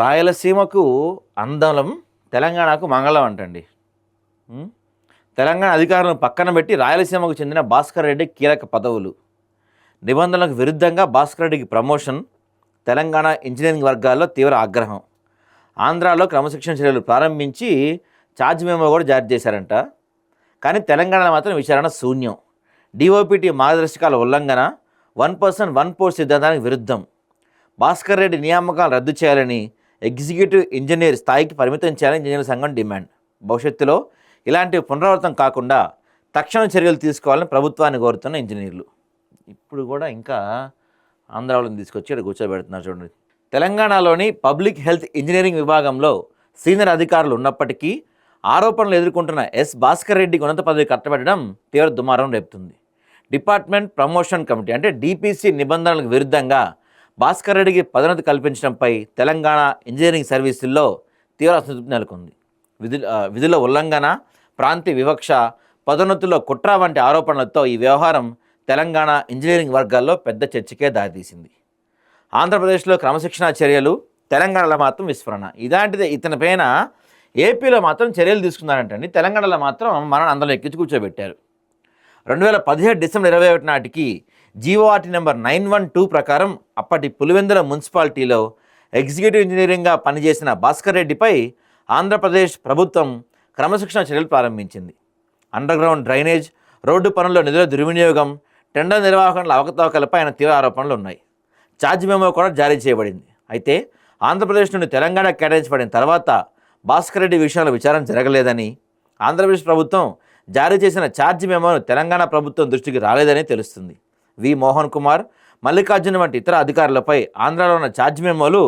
రాయలసీమకు అందలం తెలంగాణకు మంగళం అంటండి. తెలంగాణ అధికారులను పక్కన పెట్టి రాయలసీమకు చెందిన భాస్కర్ రెడ్డి కీలక పదవులు. నిబంధనలకు విరుద్ధంగా భాస్కర్ రెడ్డికి ప్రమోషన్ తెలంగాణ ఇంజనీరింగ్ వర్గాల్లో తీవ్ర ఆగ్రహం. ఆంధ్రాలో క్రమశిక్షణ చర్యలు ప్రారంభించి ఛార్జ్ మేమో కూడా జారీ చేశారంట. కానీ తెలంగాణలో మాత్రం విచారణ శూన్యం. డిఓపిటి మార్గదర్శకాల ఉల్లంఘన వన్ పర్సన్ వన్ పోస్ట్ సిద్ధాంతానికి విరుద్ధం. భాస్కర్ రెడ్డి నియామకాలు రద్దు చేయాలని ఎగ్జిక్యూటివ్ ఇంజనీర్ స్థాయికి పరిమితం చేయాలని ఇంజనీర్ల సంఘం డిమాండ్. భవిష్యత్తులో ఇలాంటి పునరావృతం కాకుండా తక్షణ చర్యలు తీసుకోవాలని ప్రభుత్వాన్ని కోరుతున్న ఇంజనీర్లు. ఇప్పుడు కూడా ఇంకా ఆంధ్ర తీసుకొచ్చి ఇక్కడ కూర్చోబెడుతున్నారు చూడండి. తెలంగాణలోని పబ్లిక్ హెల్త్ ఇంజనీరింగ్ విభాగంలో సీనియర్ అధికారులు ఉన్నప్పటికీ ఆరోపణలు ఎదుర్కొంటున్న ఎస్ భాస్కర్ రెడ్డికి ఉన్నత పదవి కట్టబెట్టడం తీవ్ర దుమారం రేపుతుంది. డిపార్ట్మెంట్ ప్రమోషన్ కమిటీ అంటే డిపిసి నిబంధనలకు విరుద్ధంగా భాస్కర్ రెడ్డికి పదోన్నతి కల్పించడంపై తెలంగాణ ఇంజనీరింగ్ సర్వీసుల్లో తీవ్ర అసంతృప్తి నెలకొంది. విధుల విధుల ఉల్లంఘన ప్రాంతీయ వివక్ష పదోన్నతుల్లో కుట్ర వంటి ఆరోపణలతో ఈ వ్యవహారం తెలంగాణ ఇంజనీరింగ్ వర్గాల్లో పెద్ద చర్చకే దారితీసింది. ఆంధ్రప్రదేశ్లో క్రమశిక్షణా చర్యలు తెలంగాణలో మాత్రం విస్మరణ ఇలాంటిది ఇతని పైన ఏపీలో మాత్రం చర్యలు తీసుకున్నారంటండి. తెలంగాణలో మాత్రం మనం అందరూ ఎక్కించి కూర్చోబెట్టారు. రెండు వేల పదిహేడు డిసెంబర్ ఇరవై ఒకటి నాటికి GORT number nine one two ప్రకారం అప్పటి పులివెందుల మున్సిపాలిటీలో ఎగ్జిక్యూటివ్ ఇంజనీరింగ్గా పనిచేసిన భాస్కర్ రెడ్డిపై ఆంధ్రప్రదేశ్ ప్రభుత్వం క్రమశిక్షణ చర్యలు ప్రారంభించింది. అండర్గ్రౌండ్ డ్రైనేజ్ రోడ్డు పనుల్లో నిధుల దుర్వినియోగం టెండర్ నిర్వహణల అవకతవకలపై ఆయన తీవ్ర ఆరోపణలు ఉన్నాయి. ఛార్జ్ మెమో కూడా జారీ చేయబడింది. అయితే ఆంధ్రప్రదేశ్ నుండి తెలంగాణ కేటాయించబడిన తర్వాత భాస్కర్ రెడ్డి విషయంలో విచారణ జరగలేదని ఆంధ్రప్రదేశ్ ప్రభుత్వం జారీ చేసిన ఛార్జ్ మెమోను తెలంగాణ ప్రభుత్వం దృష్టికి రాలేదని తెలుస్తుంది. వి మోహన్ కుమార్ మల్లికార్జున వంటి ఇతర అధికారులపై ఆంధ్రాలో ఉన్న ఛార్జ్ మెమోలు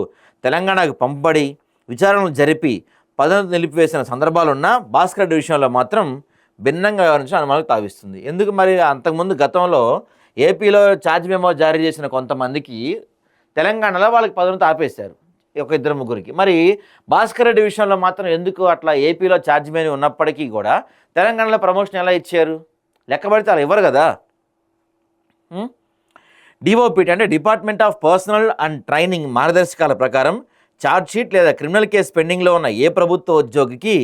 తెలంగాణకు పంపబడి విచారణలు జరిపి పదోన్నతి నిలిపివేసిన సందర్భాలున్నా భాస్కర్ రెడ్డి విషయంలో మాత్రం భిన్నంగా వివరించిన అనుమానాలు తావిస్తుంది. ఎందుకు మరి అంతకుముందు గతంలో ఏపీలో ఛార్జ్ మెమో జారీ చేసిన కొంతమందికి తెలంగాణలో వాళ్ళకి పదోన్నతి ఆపేశారు ఒక ఇద్దరు ముగ్గురికి. మరి భాస్కర్ రెడ్డి విషయంలో మాత్రం ఎందుకు అట్లా ఏపీలో ఛార్జ్ మెనూ ఉన్నప్పటికీ కూడా తెలంగాణలో ప్రమోషన్ ఎలా ఇచ్చారు? లెక్కబడితే అలా ఇవ్వరు కదా? Hmm? డిఓపిటి అంటే department of personnel and training మార్గదర్శకాల ప్రకారం ఛార్జ్ షీట్ లేదా క్రిమినల్ కేసు పెండింగ్లో ఉన్న ఏ ప్రభుత్వ ఉద్యోగికి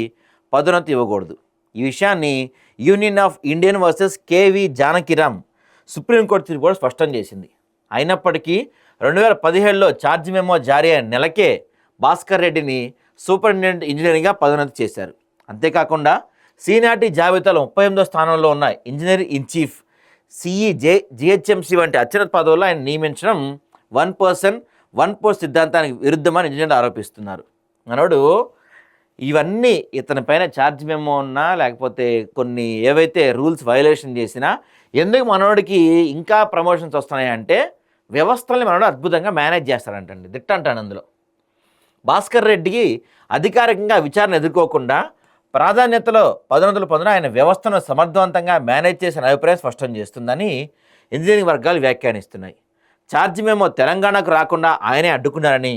పదోన్నతి ఇవ్వకూడదు. ఈ విషయాన్ని union of Indian versus KV Janakiram supreme court తీర్పు కూడా స్పష్టం చేసింది. అయినప్పటికీ రెండు వేల పదిహేడులో ఛార్జ్ మెమో జారీ అయిన నెలకే భాస్కర్ రెడ్డిని సూపరింటెండెంట్ ఇంజనీరింగ్గా పదోన్నతి చేశారు. అంతేకాకుండా సీనియార్టీ జాబితాలో ముప్పై ఎనిమిదో స్థానంలో ఉన్న engineer in chief CE J GHMC వంటి అత్యున్నత పదవుల్లో ఆయన నియమించడం వన్ పర్సన్ వన్ పోస్ట్ సిద్ధాంతానికి విరుద్ధమని ఇంజనీర్లు ఆరోపిస్తున్నారు. మనోడు ఇవన్నీ ఇతని పైన ఛార్జ్ మేము ఉన్నా లేకపోతే కొన్ని ఏవైతే రూల్స్ వయలేషన్ చేసినా ఎందుకు మనోడికి ఇంకా ప్రమోషన్స్ వస్తున్నాయంటే వ్యవస్థల్ని మనోడు అద్భుతంగా మేనేజ్ చేస్తాడంటండి దిట్ట అంటాను అందులో. భాస్కర్ రెడ్డికి అధికారికంగా విచారణ ఎదుర్కోకుండా ప్రాధాన్యతలో పదోన్నతులు పొందడం ఆయన వ్యవస్థను సమర్థవంతంగా మేనేజ్ చేసిన అభిప్రాయం స్పష్టం చేస్తుందని ఇంజనీరింగ్ వర్గాలు వ్యాఖ్యానిస్తున్నాయి. ఛార్జ్ మేమో తెలంగాణకు రాకుండా ఆయనే అడ్డుకున్నారని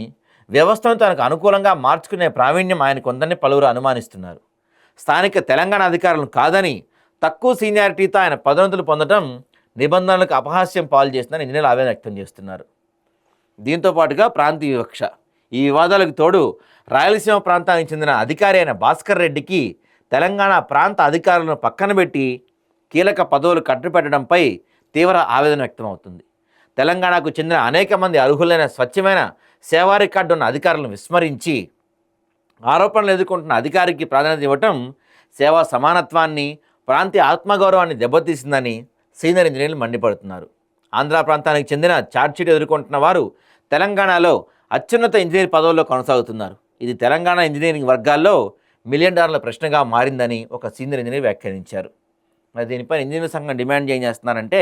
వ్యవస్థను తనకు అనుకూలంగా మార్చుకునే ప్రావీణ్యం ఆయనకు ఉందని పలువురు అనుమానిస్తున్నారు. స్థానిక తెలంగాణ అధికారులను కాదని తక్కువ సీనియారిటీతో ఆయన పదోన్నతులు పొందడం నిబంధనలకు అపహాస్యం పాలు చేస్తుందని ఇంజనీర్లు ఆవేదన వ్యక్తం చేస్తున్నారు. దీంతో పాటుగా ప్రాంతీయ వివక్ష. ఈ వివాదాలకు తోడు రాయలసీమ ప్రాంతానికి చెందిన అధికారి అయిన భాస్కర్ రెడ్డికి తెలంగాణ ప్రాంత అధికారులను పక్కన పెట్టి కీలక పదవులు కట్టుపెట్టడంపై తీవ్ర ఆవేదన వ్యక్తమవుతుంది. తెలంగాణకు చెందిన అనేక మంది అర్హులైన స్వచ్ఛమైన సేవా రికార్డు ఉన్న అధికారులను విస్మరించి ఆరోపణలు ఎదుర్కొంటున్న అధికారికి ప్రాధాన్యత ఇవ్వటం సేవా సమానత్వాన్ని ప్రాంతీయ ఆత్మగౌరవాన్ని దెబ్బతీసిందని సీనియర్ ఇంజనీర్లు మండిపడుతున్నారు. ఆంధ్ర ప్రాంతానికి చెందిన ఛార్జ్షీట్ ఎదుర్కొంటున్న వారు తెలంగాణలో అత్యున్నత ఇంజనీర్ పదవుల్లో కొనసాగుతున్నారు. ఇది తెలంగాణ ఇంజనీరింగ్ వర్గాల్లో మిలియన్ డాలర్ల ప్రశ్నగా మారిందని ఒక సీనియర్ ఇంజనీర్ వ్యాఖ్యానించారు. మరి దీనిపై ఇంజనీర్ సంఘం డిమాండ్ ఏం చేస్తున్నారంటే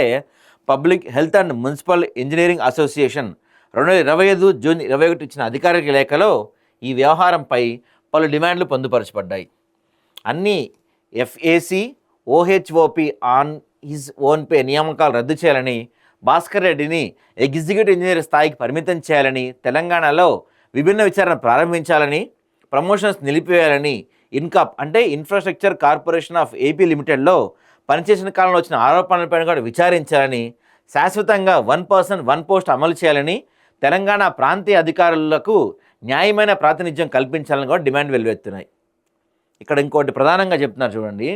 public health and municipal engineering association రెండు వేల ఇరవై ఐదు జూన్ ఇరవై ఒకటి ఇచ్చిన అధికారిక లేఖలో ఈ వ్యవహారంపై పలు డిమాండ్లు పొందుపరచబడ్డాయి. అన్ని FAC OHOP on his own pay నియామకాలు రద్దు చేయాలని భాస్కర్ రెడ్డిని ఎగ్జిక్యూటివ్ ఇంజనీర్ స్థాయికి పరిమితం చేయాలని తెలంగాణలో విభిన్న విచారణ ప్రారంభించాలని ప్రమోషన్స్ నిలిపివేయాలని ఇన్కాప్ అంటే ఇన్ఫ్రాస్ట్రక్చర్ కార్పొరేషన్ ఆఫ్ ఏపీ లిమిటెడ్లో పనిచేసిన కాలంలో వచ్చిన ఆరోపణలపైన కూడా విచారించాలని శాశ్వతంగా వన్ పర్సన్ వన్ పోస్ట్ అమలు చేయాలని తెలంగాణ ప్రాంతీయ అధికారులకు న్యాయమైన ప్రాతినిధ్యం కల్పించాలని కూడా డిమాండ్ వెల్లువెత్తున్నాయి ఇక్కడ ఇంకోటి ప్రధానంగా చెప్తున్నారు చూడండి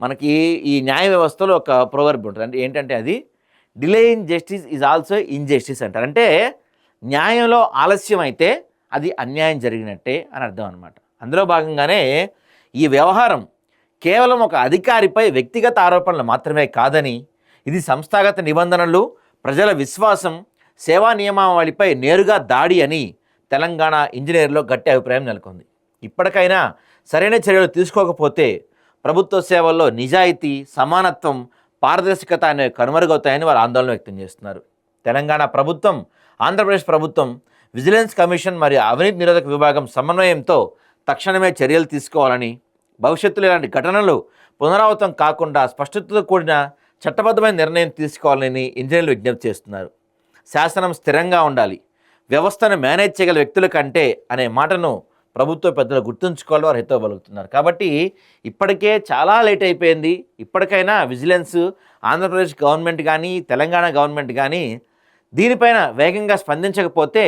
మనకి ఈ న్యాయ వ్యవస్థలో ఒక ప్రోవర్బ్ ఉంటుంది. అంటే ఏంటంటే అది delay in justice is also injustice అంటారు. అంటే న్యాయంలో ఆలస్యం అయితే అది అన్యాయం జరిగినట్టే అని అర్థం అనమాట అందులో భాగంగానే ఈ వ్యవహారం కేవలం ఒక అధికారిపై వ్యక్తిగత ఆరోపణలు మాత్రమే కాదని ఇది సంస్థాగత నిబంధనలు ప్రజల విశ్వాసం సేవా నియమావళిపై నేరుగా దాడి అని తెలంగాణ ఇంజనీర్లో గట్టి అభిప్రాయం నెలకొంది. ఇప్పటికైనా సరైన చర్యలు తీసుకోకపోతే ప్రభుత్వ సేవల్లో నిజాయితీ సమానత్వం పారదర్శకత అనే కనుమరుగవుతాయని వారు ఆందోళన వ్యక్తం చేస్తున్నారు. తెలంగాణ ప్రభుత్వం ఆంధ్రప్రదేశ్ ప్రభుత్వం విజిలెన్స్ కమిషన్ మరియు అవినీతి నిరోధక విభాగం సమన్వయంతో తక్షణమే చర్యలు తీసుకోవాలని భవిష్యత్తులో ఇలాంటి ఘటనలు పునరావృతం కాకుండా స్పష్టతతో కూడిన చట్టబద్ధమైన నిర్ణయం తీసుకోవాలని ఇంజనీర్లు విజ్ఞప్తి చేస్తున్నారు. శాసనం స్థిరంగా ఉండాలి. వ్యవస్థను మేనేజ్ చేయగల వ్యక్తుల కంటే అనే మాటను ప్రభుత్వ పెద్దలు గుర్తుంచుకోవాలి వారు హితవు కాబట్టి ఇప్పటికే చాలా లేట్ అయిపోయింది. ఇప్పటికైనా విజిలెన్స్ ఆంధ్రప్రదేశ్ గవర్నమెంట్ కానీ తెలంగాణ గవర్నమెంట్ కానీ దీనిపైన వేగంగా స్పందించకపోతే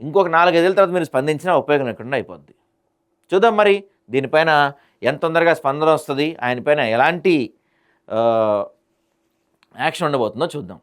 ఇంకొక నాలుగైదేళ్ళ తర్వాత మీరు స్పందించినా ఉపయోగం లేకుండా అయిపోద్ది. చూద్దాం మరి దీనిపైన ఎంత తొందరగా స్పందన వస్తుంది ఆయనపైన ఎలాంటి యాక్షన్ ఉండబోతుందో చూద్దాం.